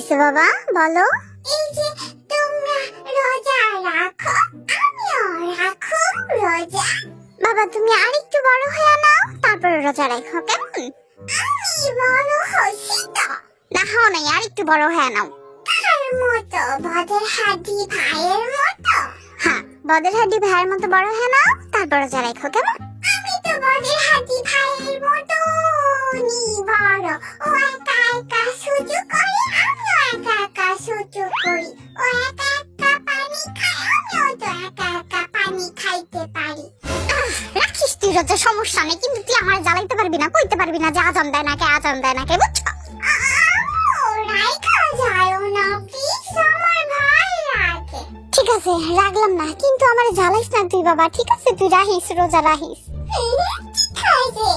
হয়েছে বাবা বলো। এই যে তোমরা রোজা রাখো আমিও রাখো রোজা। বাবা তুমি আর একটু বড় হয়ে নাও তারপরে রোজা রাখো কেমন? আমি বড় হচ্ছি তো। না হও নাই আর একটু বড় হয়ে নাও। তার মতো বদের হাড্ডি ভাইয়ের মতো। হ্যাঁ বদের হাড্ডি ভাইয়ের মতো বড় হয়ে নাও তারপর রোজা রাখো কেমন? আমি তো বদের হাড্ডি ভাইয়ের মতো বড় ও একা একা সুজু রাখিস তুই সমস্যা নেই, কিন্তু তুই আমার জ্বালাইতে পারবি না, কইতে পারবি না যে আজান দেয় না কে আজান দেয় না কে, বুঝছ? ঠিক আছে, রাখলাম না, কিন্তু আমার জ্বালাইস না তুই বাবা, ঠিক আছে, তুই রাহিস রোজা রাহিস ঠিক আছে।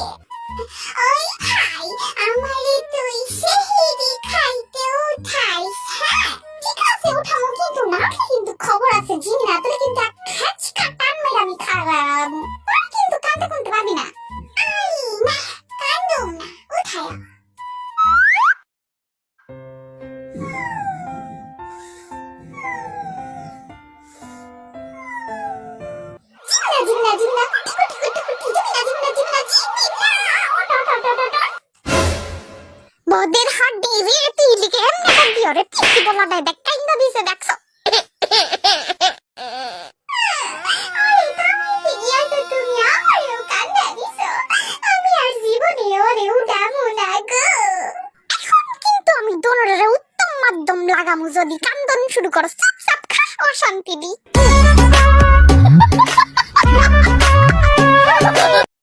বদের হাড্ডি রে তুই লিখে এমনি বলা দেয় দেখ কাইন্দা দিছে। নামু যদি কান্দন শুরু করো সাপ সাপ খা অশান্তি দি।